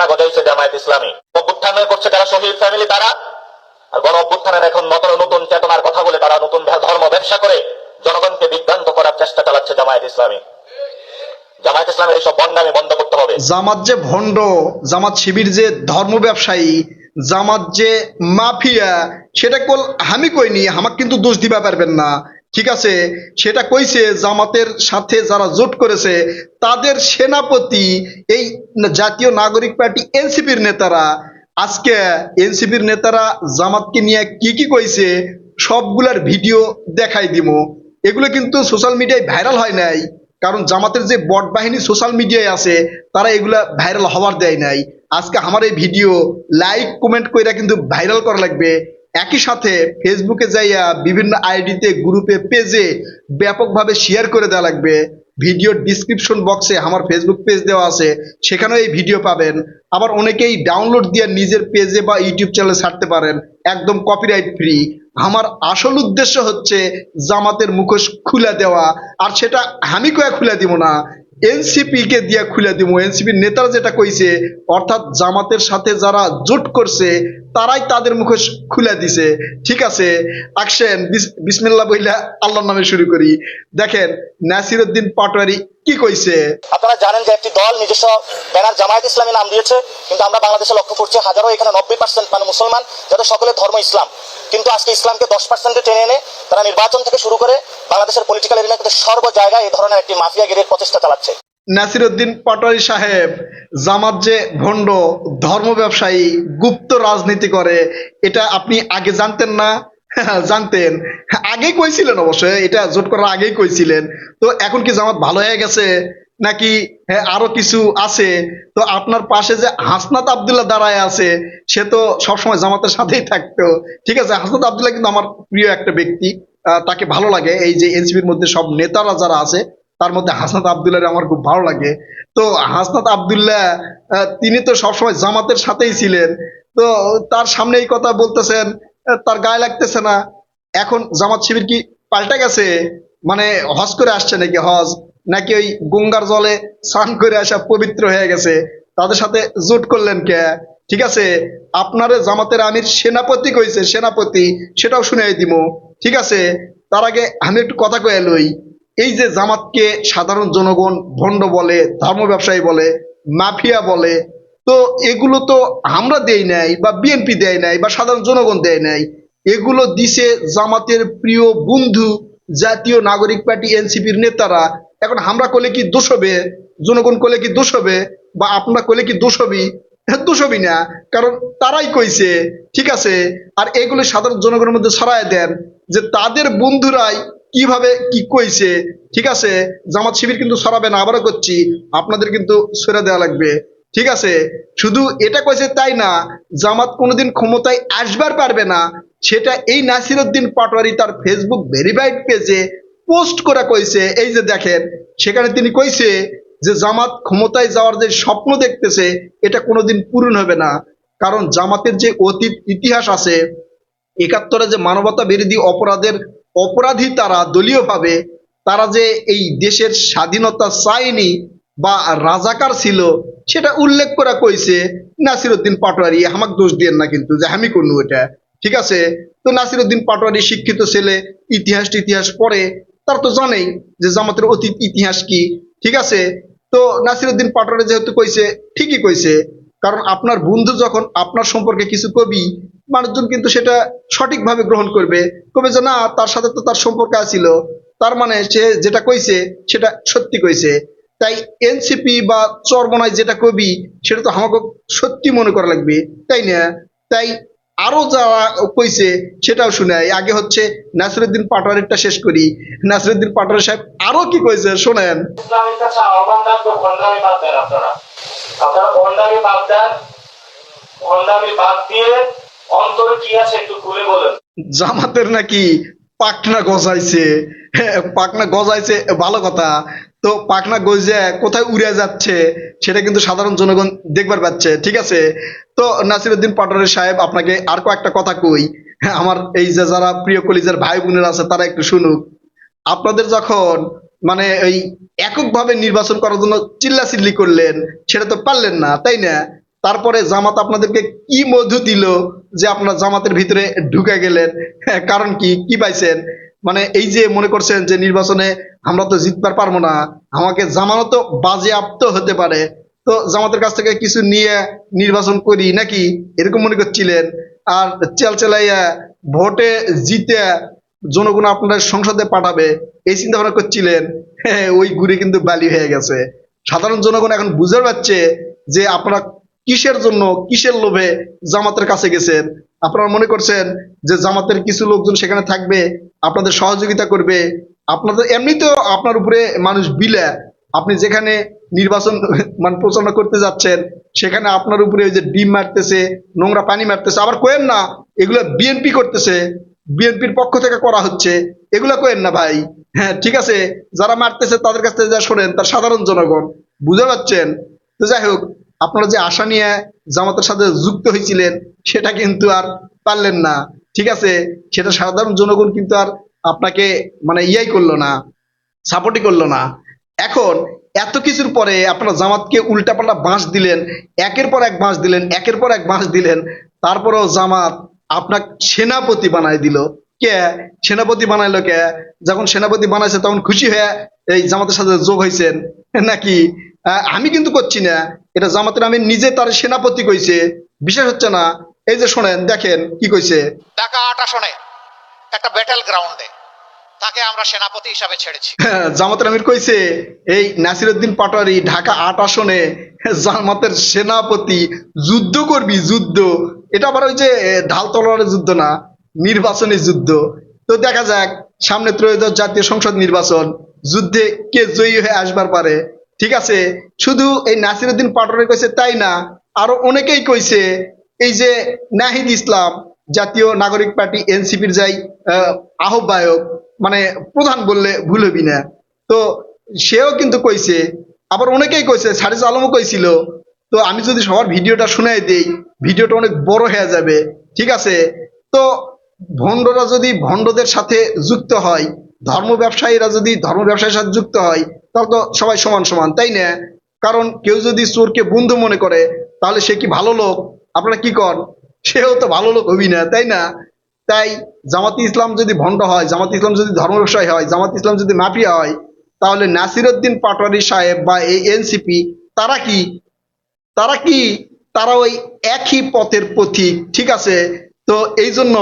পাখনা গজাইছে জামায়াত ইসলামী। অভ্যুত্থান করছে যারা শহীদ ফ্যামিলি, তারা। আর গণ অভ্যুত্থানের এখন নতুন নতুন চেতনার কথা বলে তারা নতুন ধর্ম ব্যবসা করে জনগণকে বিভ্রান্ত করার চেষ্টা চালাচ্ছে জামায়াত ইসলামী। জামায়াত ইসলামের এইসব বন্ডামি বন্ধ করতে হবে। জামাত যে ভণ্ড, জামাত শিবির যে ধর্ম ব্যবসায়ী, জামাত যে মাফিয়া, সেটা কল আমি কইনি আমাকে কিন্তু দোষ দিবা পারবেন না। ঠিক আছে? সেটা কইছে জামাতের সাথে যারা জোট করেছে, তাদের সেনাপতি এই জাতীয় নাগরিক পার্টি এনসিপির নেতারা। আজকে এনসিপির নেতারা জামাতকে নিয়ে কি কি কইছে, সবগুলার ভিডিও দেখাই দিমো। এগুলো কিন্তু সোশ্যাল মিডিয়ায় ভাইরাল হয় নাই। কারণ জামাতের যে বট বাহিনী সোশ্যাল মিডিয়ায় আছে, তারা এগুলা ভাইরাল হওয়ার দেয় নাই। আজকে আমার এই ভিডিও লাইক, কমেন্ট কইরা কিন্তু ভাইরাল করা লাগবে। একই সাথে ফেসবুকে যাইয়া বিভিন্ন আইডিতে গ্রুপে পেজে ব্যাপকভাবে শেয়ার করে দেওয়া লাগবে। ভিডিওর ডিসক্রিপশন বক্সে আমার ফেসবুক পেজ দেওয়া আছে, সেখানেও এই ভিডিও পাবেন। আবার অনেকেই ডাউনলোড দিয়ে নিজের পেজে বা ইউটিউব চ্যানেলে ছাড়তে পারেন, একদম কপিরাইট ফ্রি আমার আসল উদ্দেশ্য হচ্ছে জামাতের মুখোশ খুলে দেওয়া, আর সেটা আমি কয়ে খুলে দিব না এনসিপিকে দিয়ে খুলে দিব। এনসিপির নেতারা যেটা কইছে, অর্থাৎ জামাতের সাথে যারা জোট করছে তারাই তাদের মুখোশ খুলে দিছে। ঠিক আছে? আকশেন বিসমিল্লাহ বইলা আল্লাহর নামে শুরু করি। দেখেন নাসিরউদ্দিন পাটোয়ারি কি কইছে? আপনারা জানেন যে একটি দল নিজস্ব ব্যানার জামায়াত ইসলামী নাম দিয়েছে, কিন্তু আমরা বাংলাদেশে লক্ষ্য করছি হাজারো, এখানে নব্বই পার্সেন্ট মানে মুসলমান, যাদের সকলের ধর্ম ইসলাম। কিন্তু আজকে ইসলামকে দশ পার্সেন্টে টেনে এনে তারা নির্বাচন থেকে শুরু করে বাংলাদেশের পলিটিক্যাল এরিয়াতে সর্ব জায়গায় এই ধরনের একটি মাফিয়াগিরির প্রচেষ্টা চালাচ্ছে। নাসিরউদ্দিন পাটোয়ারি সাহেব, জামাত যে ভণ্ড, ধর্ম ব্যবসায়ী, গুপ্ত রাজনীতি করে, এটা আপনি আগে জানতেন না? জানতেন। আগেই কইছিলেন অবশ্যই এটা জোট করার আগেই কইছিলেন। তো এখন কি জামাত ভালো হয়ে গেছে? নাকি আরও কিছু আছে? তো আপনার পাশে যে হাসনাত আবদুল্লাহ দাঁড়ায় আছে, সে তো সবসময় জামাতের সাথেই থাকতো। ঠিক আছে, হাসনাত আবদুল্লাহ কিন্তু আমার প্রিয় একটা ব্যক্তি। তাকে ভালো লাগে। এই যে এনসিপির মধ্যে সব নেতারা যারা আছে তার মধ্যে হাসনাত আবদুল্লাহ আমার খুব ভালো লাগে। তো হাসনাত আবদুল্লাহ তিনি তো সবসময় জামাতের সাথেই ছিলেন। তো তার সামনে এই কথা বলতেছেন তার গায়ে লাগতেছে না। এখন জামাত শিবির কি পাল্টে গেছে? মানে হজ করে আসছে নাকি হজ? নাকি ওই গঙ্গার জলে স্নান করে আসা পবিত্র হয়ে গেছে? তাদের সাথে জোট করলেন কে? ঠিক আছে, আপনার জামাতের আমির সেনাপতি কইছে, সেনাপতি, সেটাও শুনে দিব ঠিক আছে, তার আগে আমি একটু কথা কয়ে লই। এই যে জামাতকে সাধারণ জনগণ ভণ্ড বলে, ধর্ম ব্যবসায়ী বলে, মাফিয়া বলে, তো এগুলো তো আমরা দেই নাই বা বিএনপি দেয় নাই বা সাধারণ জনগণ দেয় নাই, এগুলো দিছে জামাতের প্রিয় বন্ধু, জাতীয় নাগরিক পার্টি এনসিপির নেতারা। এখন আমরা করলে কি দোষ হবে? জনগণ করলে কি দোষ হবে? বা আপনারা করলে কি দোষ হবি? দোষ হবি না, কারণ তারাই কইছে, ঠিক আছে? আর এগুলো সাধারণ জনগণের মধ্যে ছড়ায় দেন যে তাদের বন্ধুরাই কীভাবে কি কইছে, ঠিক আছে? জামাত শিবির কিন্তু সরাবে না, আবারও করছি, আপনাদের কিন্তু সরে দেওয়া লাগবে, ঠিক আছে? শুধু এটা কইছে তাই না, জামাত কোনোদিন ক্ষমতায় আসবার পারবে না, সেটা এই নাসিরউদ্দিন পাটোয়ারি তার ফেসবুক ভেরিফাইড পেজে পোস্ট করে কইছে, এই যে দেখেন, সেখানে তিনি কইছে যে জামাত ক্ষমতায় যাওয়ার যে স্বপ্ন দেখতেছে, এটা কোনোদিন পূরণ হবে না। কারণ জামাতের যে অতীত ইতিহাস আছে, একাত্তরে যে মানবতা বিরোধী অপরাধের অপরাধী তারা দলীয়ভাবে, তারা যে এই দেশের স্বাধীনতা চায়নি বা রাজাকার ছিল, সেটা উল্লেখ করা কইছে নাসিরউদ্দিন পাটোয়ারি। আমাকে দোষ দিয়েন না কিন্তু, যে আমি করনু এটা। ঠিক আছে? তো নাসিরউদ্দিন পাটোয়ারি শিক্ষিত ছেলে, ইতিহাস ইতিহাস পড়ে, তার তো জানেই যে জামাতের অতীত ইতিহাস কি। ঠিক আছে? তো নাসিরউদ্দিন পাটোয়ারি যেহেতু কইছে, ঠিকই কইছে। কারণ আপনার বন্ধু যখন আপনার সম্পর্কে কিছু কবি মানুষজন কিন্তু সেটা সঠিকভাবে গ্রহণ করবে। কবে যে না, তার সাথে তো তার সম্পর্ক আছিল। তার মানে সে যেটা কইছে, সেটা সত্যি কইছে। তাই এনসিপি বা চরমনায় যেটা কবি, সেটা তো আমাকে সত্যি মনে করা লাগবে। তাই না? তাই আরও যারা কইছে, সেটাও শুনাই আগে হচ্ছে নাসিরুদ্দিন পাটোয়ারিটা শেষ করি। নাসিরুদ্দিন পাটোয়ারি সাহেব আরও কি কইছে, শোনেন। বাদ দিয়ে অন্তরে কি আছে একটু খুলে বলেন। জামাতের নাকি পাকনা গজাইছে। হ্যাঁ, পাকনা গজাইছে ভালো কথা। তো পাকনা গজে কোথায় উড়ে যাচ্ছে সেটা কিন্তু সাধারণ জনগণ দেখবার পাচ্ছে ঠিক আছে? তো নাসিরুদ্দিন পাটোয়ারি সাহেব আপনাকে আর কয়েকটা কথা কই। হ্যাঁ, আমার এই যে যারা প্রিয় কলিজার ভাই বোনেরা আছে তারা একটু শুনুক। আপনাদের যখন মানে ওই এককভাবে নির্বাচন করার জন্য চিল্লাচিল্লি করলেন সেটা তো পারলেন না তাই না? তারপরে জামাত আপনাদেরকে কি মধু দিল? যে আপনার জামাতের ভিতরে ঢুকে গেলেন। হ্যাঁ, কারণ কি? কি পাইছেন? মানে এই যে মনে করছেন যে নির্বাচনে আমরা তো জিতবার পারব না আমাকে জামানত বাজেয়াপ্ত হতে পারে। তো জামাতের কাছ থেকে কিছু নিয়ে নির্বাচন করি নাকি? এরকম মনে করছিলেন। আর চেল চেলাইয়া ভোটে জিতে জনগণ আপনার সংসদে পাঠাবে এই চিন্তা ভাবনা করছিলেন। হ্যাঁ, ওই ঘুরে কিন্তু বালি হয়ে গেছে। সাধারণ জনগণ এখন বুঝতে পারছে যে আপনারা কিসের জন্য, কিসের লোভে জামাতের কাছে গেছেন? আপনারা মনে করছেন যে জামাতের কিছু লোকজন সেখানে থাকবে, আপনাদের সহযোগিতা করবে, আপনাদের এমনিতেও আপনার উপরে মানুষ বিলে, আপনি যেখানে নির্বাচন মানে প্রচারণা করতে যাচ্ছেন, সেখানে আপনার উপরে ওই যে ডিম মারতেছে, নোংরা পানি মারতেছে, আবার কোয়েন না, এগুলো বিএনপি করতেছে বিএনপির পক্ষ থেকে করা হচ্ছে, এগুলো কোয়েন না ভাই। হ্যাঁ ঠিক আছে, যারা মারতেছে তাদের কাছ থেকে যা শোনেন, তার সাধারণ জনগণ বুঝতে পারছেন তো যাই হোক আপনারা যে আশা নিয়ে জামাতের সাথে যুক্ত হয়েছিলেন, সেটা কিন্তু আর পারলেন না। ঠিক আছে? সেটা সাধারণ জনগণ কিন্তু আর আপনাকে মানে ইয়াই করল না সাপোর্টই করল না। এখন এত কিছুর পরে আপনারা জামাতকে উল্টাপাল্টা বাঁশ দিলেন, একের পর এক বাঁশ দিলেন, একের পর এক বাঁশ দিলেন, তারপরেও জামাত আপনার সেনাপতি বানাই দিল। কে? সেনাপতি বানাইলো কে? যখন সেনাপতি বানাইছে তখন খুশি হয়ে এই জামাতের সাথে যোগ হয়েছেন, নাকি? আমি কিন্তু করছি না। এটা জামাতের আমি নিজে তার সেনাপতি কইছে। বিশেষ হচ্ছে না? এই যে শোনেন দেখেন কি কইছে। ঢাকা আট আসনে একটা ব্যাটেল গ্রাউন্ডে তাকে আমরা সেনাপতি হিসাবে ছেড়েছি। হ্যাঁ, জামাতের আমির কইছে এই নাসিরউদ্দিন পাটোয়ারি ঢাকা আট আসনে জামাতের সেনাপতি যুদ্ধ করবি যুদ্ধ। এটা আবার ওই যে ঢাল তলোয়ারের যুদ্ধ না নির্বাচনী যুদ্ধ। তো দেখা যাক সামনে ত্রয়োদশ জাতীয় সংসদ নির্বাচন যুদ্ধে কে জয়ী হয়ে আসবার পারে। ঠিক আছে? শুধু এই নাসিরউদ্দিন পাটোয়ারি কইছে তাই না আরও অনেকেই কইছে এই যে নাহিদ ইসলাম জাতীয় নাগরিক পার্টি এনসিপির যাই আহ, আহ্বায়ক মানে প্রধান বললে ভুল হবি না। তো সেও কিন্তু কইছে আবার অনেকেই কইছে সারিস আলমও কইছিল তো আমি যদি সবার ভিডিওটা শুনাই দেই ভিডিওটা অনেক বড় হয়ে যাবে ঠিক আছে? তো ভণ্ডরা যদি ভণ্ডদের সাথে যুক্ত হয় ধর্ম ব্যবসায়ীরা যদি ধর্ম ব্যবসায়ীর সাথে যুক্ত হয় তাহলে তো সবাই সমান সমান, তাই না? কারণ কেউ যদি চোরকে বন্ধু মনে করে, তাহলে সে কি ভালো লোক? আপনারা কি কর সেও তো ভালো লোক হবি না, তাই না? তাই জামাতি ইসলাম যদি ভণ্ড হয়, জামাত ইসলাম যদি ধর্ম ব্যবসায়ী হয়, জামাত ইসলাম যদি মাফিয়া হয়, তাহলে নাসিরউদ্দিন পাটোয়ারি সাহেব বা এই এনসিপি, তারা কি? তারা কি? তারা ওই একই পথের পথিক, ঠিক আছে? তো এই জন্য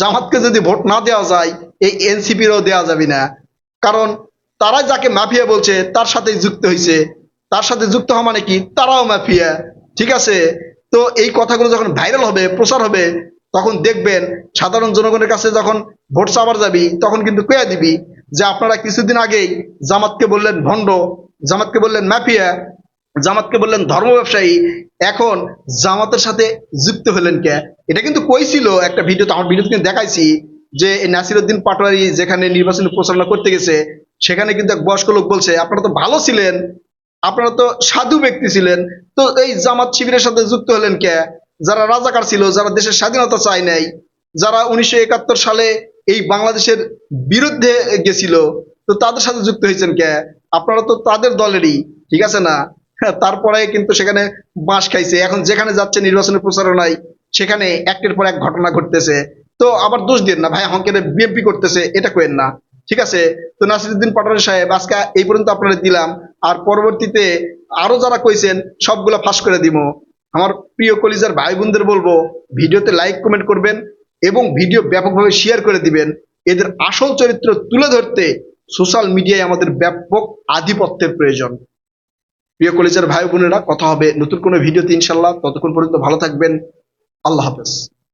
জামাতকে যদি ভোট না দেওয়া যায়, এই এনসিপিরও দেওয়া যাবে না। কারণ তারা যাকে মাফিয়া বলছে, তার সাথে যুক্ত হয়েছে তার সাথে যুক্ত হওয়া মানে কি? তারাও মাফিয়া। ঠিক আছে? তো এই কথাগুলো যখন ভাইরাল হবে, প্রচার হবে, তখন দেখবেন সাধারণ জনগণের কাছে যখন ভোট চাবার যাবি, তখন কিন্তু কয়ে দিবি যে আপনারা কিছুদিন আগেই জামাতকে বললেন ভণ্ড, জামাতকে বললেন মাফিয়া, জামাতকে বললেন ধর্ম ব্যবসায়ী, এখন জামাতের সাথে যুক্ত হলেন কে? এটা কিন্তু কইছিল একটা ভিডিও আমার ভিডিও কিন্তু দেখাইছি যে নাসিরউদ্দিন পাটোয়ারি যেখানে নির্বাচনী প্রচারণা করতে গেছে সেখানে কিন্তু এক বয়স্ক লোক বলছে আপনারা তো ভালো ছিলেন আপনারা তো সাধু ব্যক্তি ছিলেন। তো এই জামাত শিবিরের সাথে যুক্ত হলেন কে? যারা রাজাকার ছিল যারা দেশের স্বাধীনতা চায় নাই যারা উনিশশো একাত্তর সালে এই বাংলাদেশের বিরুদ্ধে গেছিল তো তাদের সাথে যুক্ত হয়েছেন কে? আপনারা তো তাদের দলেরই ঠিক আছে না? হ্যাঁ, তারপরে কিন্তু সেখানে বাঁশ খাইছে। এখন যেখানে যাচ্ছে নির্বাচনের প্রচারণায় সেখানে একের পর এক ঘটনা ঘটতেছে। তো আবার দোষ দিন না ভাই আমাকে বিএনপি করতেছে এটা কেন না। ঠিক আছে? তো নাসিরুদ্দিন পাটোয়ারি সাহেব, আজকে এই পর্যন্ত আপনারা দিলাম। আর পরবর্তীতে আরও যারা কইছেন, সবগুলা ফাঁস করে দিব। আমার প্রিয় কলিজার ভাই বোনদের বলব, ভিডিওতে লাইক, কমেন্ট করবেন এবং ভিডিও ব্যাপকভাবে শেয়ার করে দিবেন। এদের আসল চরিত্র তুলে ধরতে সোশ্যাল মিডিয়ায় আমাদের ব্যাপক আধিপত্যের প্রয়োজন। প্রিয় কলেজের ভাই বোনেরা কথা হবে নতুন কোনো ভিডিওতে ইনশাল্লাহ ততক্ষণ পর্যন্ত ভালো থাকবেন। আল্লাহ হাফেজ।